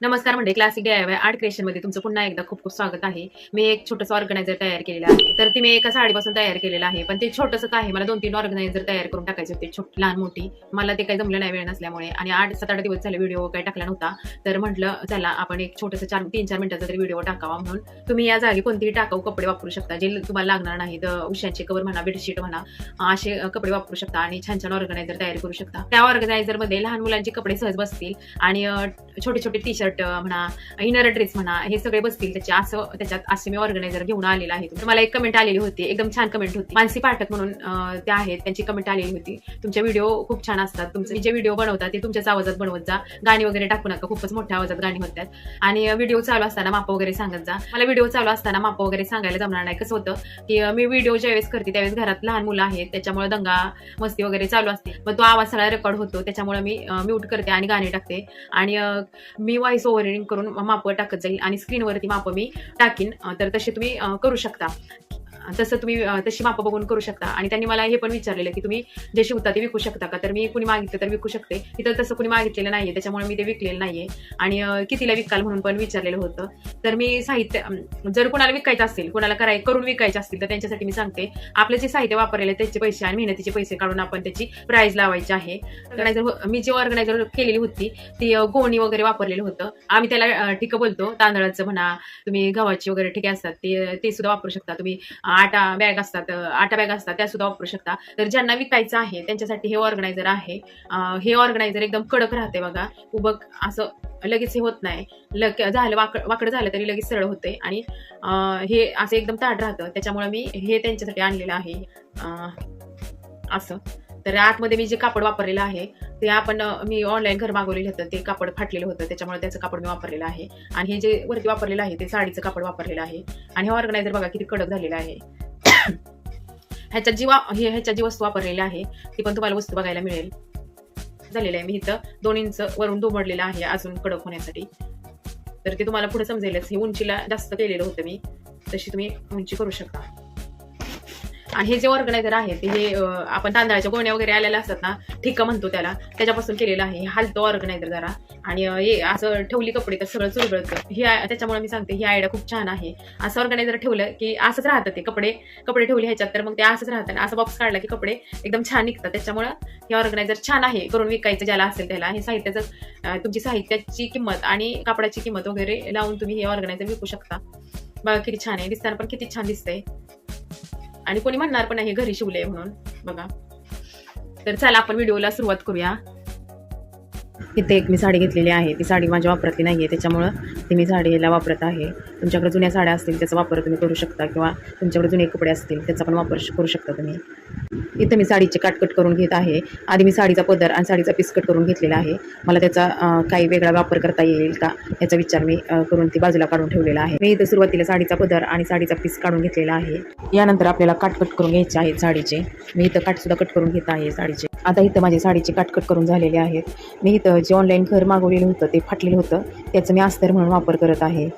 नमस्कार म्हणजे classic D I Y art क्रिएशनमध्ये तुमचं पुन्हा एकदा खूप खूप स्वागत आहे. मी एक छोटंसं ऑर्गनायझर तयार केलेलं आहे. तर ती मी एका साडीपासून तयार केलेलं आहे. पण ते छोटंसं काय आहे. मला दोन तीन ऑर्गनायझर तयार करून टाकायचे होते. छोट लहान मोठी. मला ते काही जमलं नाही वेळ नसल्यामुळे. आणि आठ सात आठ दिवस झाले व्हिडिओ काही टाकला नव्हता. तर म्हटलं चला आपण एक छोटंसं चार तीन चार मिनिटाचा तरी व्हिडिओ टाकावा म्हणून तुम्ही या जागी कोणतेही टाकाऊ कपडे वापरू शकता. जे तुम्हाला लागणार नाही तर उशांचे कवर म्हणा बेडशीट म्हणा असे कपडे वापरू शकता आणि छान छान ऑर्गनायझर तयार करू शकता. त्या ऑर्गनायझरमध्ये लहान मुलांचे कपडे सहज बसतील आणि छोटे छोटे टी शर्ट म्हणा इनर ड्रेस म्हणा हे सगळे बसतील त्याचे. असं त्याच्यात असे मी ऑर्गनायझर घेऊन आलेला आहे. मला एक कमेंट आलेली होती. एकदम छान कमेंट होती. मानसी पाठक म्हणून त्या आहेत. त्यांची कमेंट आलेली होती. तुमचे व्हिडिओ खूप छान असतात. तुमचे जे व्हिडिओ बनवतात ते तुमच्याच आवाजात बनवत जा. गाणी वगैरे टाकू नका. खूपच मोठ्या आवाजात गाणी होतात आणि व्हिडिओ चालू असताना माप वगैरे सांगत जा. मला व्हिडिओ चालू असताना माप वगैरे सांगायला जमणार नाही. कसं होतं की मी व्हिडिओ ज्यावेळेस करते त्यावेळेस घरात लहान मुलं आहेत. त्याच्यामुळे दंगा मस्ती वगैरे चालू असते. मग तो आवाज सगळा रेकॉर्ड होतो. त्याच्यामुळे मी म्यूट करते आणि गाणी टाकते. आणि मी मी व्हॉइस ओव्हरिंग करून माप टाकत जाईल आणि स्क्रीनवरती माप मी टाकीन. तर तसे तुम्ही करू शकता. तसं तुम्ही तशी माप बघून करू शकता. आणि त्यांनी मला हे पण विचारलेलं की तुम्ही जे शिवता ते विकू शकता का? तर मी कुणी मागितलं तर विकू शकते. तिथं तसं कुणी मागितलेलं नाहीये त्याच्यामुळे मी ते विकलेलं नाहीये. आणि कितीला विकाल म्हणून पण विचारलेलं होतं. तर मी साहित्य जर कुणाला विकायचं असेल कुणाला कराय करून विकायचे असतील तर त्यांच्यासाठी मी सांगते. आपले जे साहित्य वापरलेले त्याचे पैसे आणि मेहनतीचे पैसे काढून आपण त्याची प्राईज लावायची आहे. ऑर्गनायझर हो, मी जे ऑर्गनायझर केलेली होती ती गोणी वगैरे वापरलेलं होतं. आम्ही त्याला ठीक ठिकं बोलतो. तांदळाचं म्हणा तुम्ही गव्हाची वगैरे ठिके असतात ते ते सुद्धा वापरू शकता. तुम्ही आटा बॅग असतात आठ आटा बॅग असतात त्या सुद्धा वापरू शकता. तर ज्यांना विकायचं आहे त्यांच्यासाठी हे ऑर्गनायझर आहे. हे ऑर्गनायझर एकदम कडक राहते बघा. उभं असं लगेच हे होत नाही. लग झालं वाकड वाकडं झालं तरी लगेच सरळ होते आणि हे असं एकदम ताड राहतं. त्याच्यामुळे मी हे त्यांच्यासाठी आणलेलं आहे. असं. तर आतमध्ये मी जे कापड वापरलेलं आहे ते आपण मी ऑनलाईन घर मागवलेलं होतं ते कापड फाटलेलं होतं त्याच्यामुळे त्याचं कापड मी वापरलेलं आहे. आणि हे जे वरती वापरलेलं आहे ते साडीचं कापड वापरलेलं आहे. आणि हे ऑर्गनायझर बघा किती कडक झालेलं आहे. ह्याच्यात जी वा हे ह्याच्यात जी वस्तू वापरलेली आहे ती पण तुम्हाला वस्तू बघायला मिळेल. झालेलं आहे मी इथं. दोन इंच वरून दुमडलेलं आहे अजून कडक होण्यासाठी. तर ते तुम्हाला पुढे समजेलच. हे उंचीला जास्त केलेलं होतं मी. तशी तुम्ही उंची करू शकता. आणि हे जे ऑर्गनायझर आहे ते हे आपण तांदळाच्या गोण्या वगैरे आलेल्या असतात ना ठिका म्हणतो त्याला त्याच्यापासून केलेलं आहे. हे हालतो ऑर्गनायझर जरा. आणि हे असं ठेवली कपडे तर सगळं चुरगळतं. ही त्याच्यामुळे मी सांगते ही आयडिया खूप छान आहे. असं ऑर्गनायझर ठेवलं की असंच राहतं ते कपडे. कपडे ठेवले ह्याच्यात तर मग ते असंच राहतं. आणि असं बॉक्स काढला की कपडे एकदम छान निघतात. त्याच्यामुळं हे ऑर्गनायझर छान आहे करून विकायचं ज्याला असेल त्याला. हे साहित्याचं तुमची साहित्याची किंमत आणि कापडाची किंमत वगैरे लावून तुम्ही हे ऑर्गनायझर विकू शकता. बघा किती छान आहे. दिसताना पण किती छान दिसतंय. आणि कोणी म्हणणार पण आहे घरी शिवलंय म्हणून. बघा. तर चला आपण व्हिडिओला सुरुवात करूया. इथे एक मी साडी घेतलेली आहे. ती साडी माझ्या वापरातली नाही आहे त्याच्यामुळं ती मी साडीला वापरत आहे. तुमच्याकडे जुन्या साड्या असतील त्याचा वापर तुम्ही करू शकता. किंवा तुमच्याकडे जुने कपडे असतील त्याचा पण वापर श- करू शकता तुम्ही. इथं मी साडीचे काटकट करून घेत आहे. आधी मी साडीचा पदर आणि साडीचा पीस कट करून घेतलेला आहे. मला त्याचा काही वेगळा वापर करता येईल का? याचा विचार मी करून ती बाजूला काढून ठेवलेला आहे. मी इथं सुरुवातीला साडीचा पदर आणि साडीचा पीस काढून घेतलेला आहे. यानंतर आपल्याला काटकट करून घ्यायचे आहेत साडीचे. मी इथं काटसुद्धा कट करून घेत आहे साडीचे. आता इथं माझे साडीचे काटकट करून झालेले आहेत. मी इथं जे ऑनलाईन घर मागवलेलं होतं ते फाटलेलं होतं. त्याचं मी अस्तर म्हणून वापर करत आहे.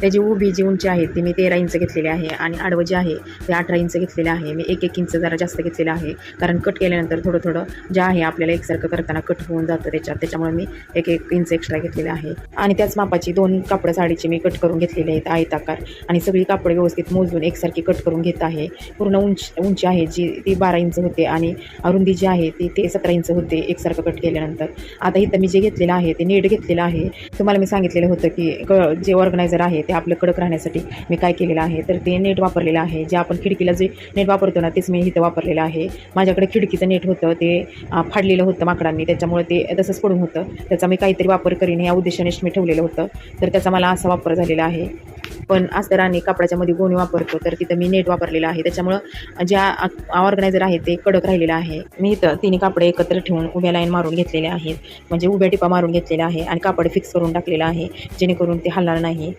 त्याची उभी जी उंची आहे ती मी तेरा इंच घेतलेली आहे आणि आडवं जे आहे ते अठरा इंच घेतलेलं आहे. मी एक एक इंच जरा जास्त घेतलेलं आहे. कारण कट केल्यानंतर थोडं थोडं जे आहे आपल्याला एकसारखं करताना कट होऊन जातं त्याच्यात. त्याच्यामुळे मी एक एक इंच एक्स्ट्रा घेतलेले आहे. आणि त्याच मापाची दोन कापडं साडीची मी कट करून घेतलेले आहेत आयताकार आणि सगळी कापड व्यवस्थित मोजून एकसारखी कट करून घेत आहे. पूर्ण उंच उंची आहे जी ती बारा इंच होते आणि अरुंदी जी आहे ती ते सतरा इंच होते एकसारखं कट केल्यानंतर. आता इथं मी जे घेतलेलं आहे ते नेट घेतलेलं आहे. तुम्हाला मी सांगितलेलं होतं की क जे ऑर्गनायझर आहे ते आपलं कडक राहण्यासाठी मी काय केलेलं आहे तर ते नेट वापरलेलं आहे. जे आपण खिडकीला जे नेट वापरतो ना तेच मी इथं वापरलेलं आहे. माझ्याकडे खिडकीचं नेट होतं ते फाडलेलं होतं माकडांनी. त्याच्यामुळे ते तसंच पडून होतं. त्याचा मी काहीतरी वापर करीन या उद्देशानेच मी ठेवलेलं होतं. तर त्याचा मला असा वापर झालेला आहे. पण अस्तराने कापडाच्यामध्ये कापडाच्या मध्ये गोणी वापरतो तर तिथं मी नेट वापरलेलं आहे. त्याच्यामुळं ज्या ऑर्गनायझर आहे ते कडक राहिलेलं आहे. मी इथं तिन्ही कापडे एकत्र ठेवून उभ्या लाईन मारून घेतलेले आहेत. म्हणजे उभ्या टिपा मारून घेतलेल्या आहे आणि कापड फिक्स करून टाकलेलं आहे जेणेकरून ते हलणार नाही.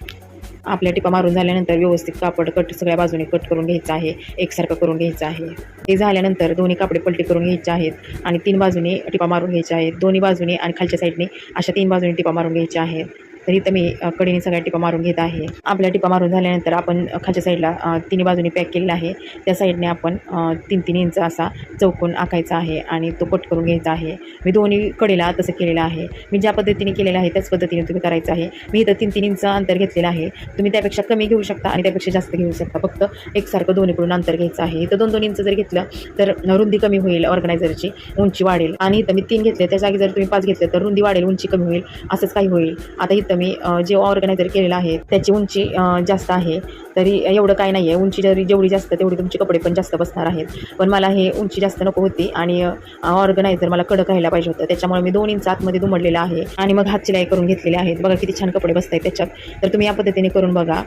आपल्या टिपा मारून झाल्यानंतर व्यवस्थित कापड कट सगळ्या बाजूने कट करून घ्यायचं आहे एकसारखं करून घ्यायचं आहे. ते झाल्यानंतर दोन्ही कापडे पलटी करून घ्यायचे आहेत आणि तीन बाजूने टिपा मारून घ्यायच्या आहेत. दोन्ही बाजूने आणि खालच्या साईडने अशा तीन बाजूने टिपा मारून घ्यायच्या आहेत. तर इथं मी कडीने कडेने सगळ्या टिपा मारून घेत आहे. आपल्या टिपा मारून झाल्यानंतर आपण खालच्या साईडला तिन्ही बाजूनी पॅक केलेला आहे. त्या साईडने आपण तीन तीन इंच असा चौकोन आखायचा आहे आणि तो कट करून घ्यायचा आहे. मी दोन्ही कडेला तसं केलेलं आहे. मी ज्या पद्धतीने केलेलं आहे त्याच पद्धतीने तुम्ही करायचं आहे. मी इथं तीन तीन इंच अंतर घेतलेलं आहे. तुम्ही त्यापेक्षा कमी घेऊ शकता आणि त्यापेक्षा जास्त घेऊ शकता. फक्त एकसारखं दोन्हीकडून अंतर घ्यायचं आहे. इथं दोन दोन इंच जर घेतलं तर रुंदी कमी होईल ऑर्गनायझरची उंची वाढेल. आणि इथं मी तीन घेतले त्या जागी जर तुम्ही पाच घेतले तर रुंदी वाढेल उंची कमी होईल. असंच काही होईल. आता इथं कमी जे ऑर्गनायझर केलेलं आहे त्याची उंची जास्त आहे. तरी एवढं काय नाही आहे उंची जरी जेवढी जास्त तेवढी तुमचे कपडे पण जास्त बसणार आहेत. पण मला हे उंची जास्त नको होती आणि ऑर्गनायझर मला कडक राहायला पाहिजे होतं. त्याच्यामुळे मी दोन इंच आतमध्ये दुमडलेलं आहे आणि मग हात शिलाई करून घेतलेले आहेत. बघा किती छान कपडे बसत आहेत त्याच्यात. तर तुम्ही या पद्धतीने करून बघा.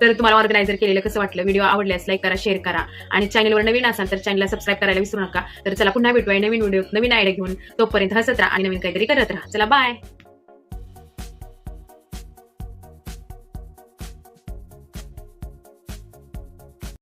तर तुम्हाला ऑर्गनायझर केलेलं कसं वाटलं? व्हिडिओ आवडल्यास लाईक करा शेअर करा. आणि चॅनलवर नवीन असाल तर चॅनलला सबस्क्राईब करायला विसरू नका. तर चला पुन्हा भेटूया नवीन व्हिडिओ नवीन आयडिया घेऊन. तोपर्यंत हसत राहा आणि नवीन काहीतरी करत राहा. चला बाय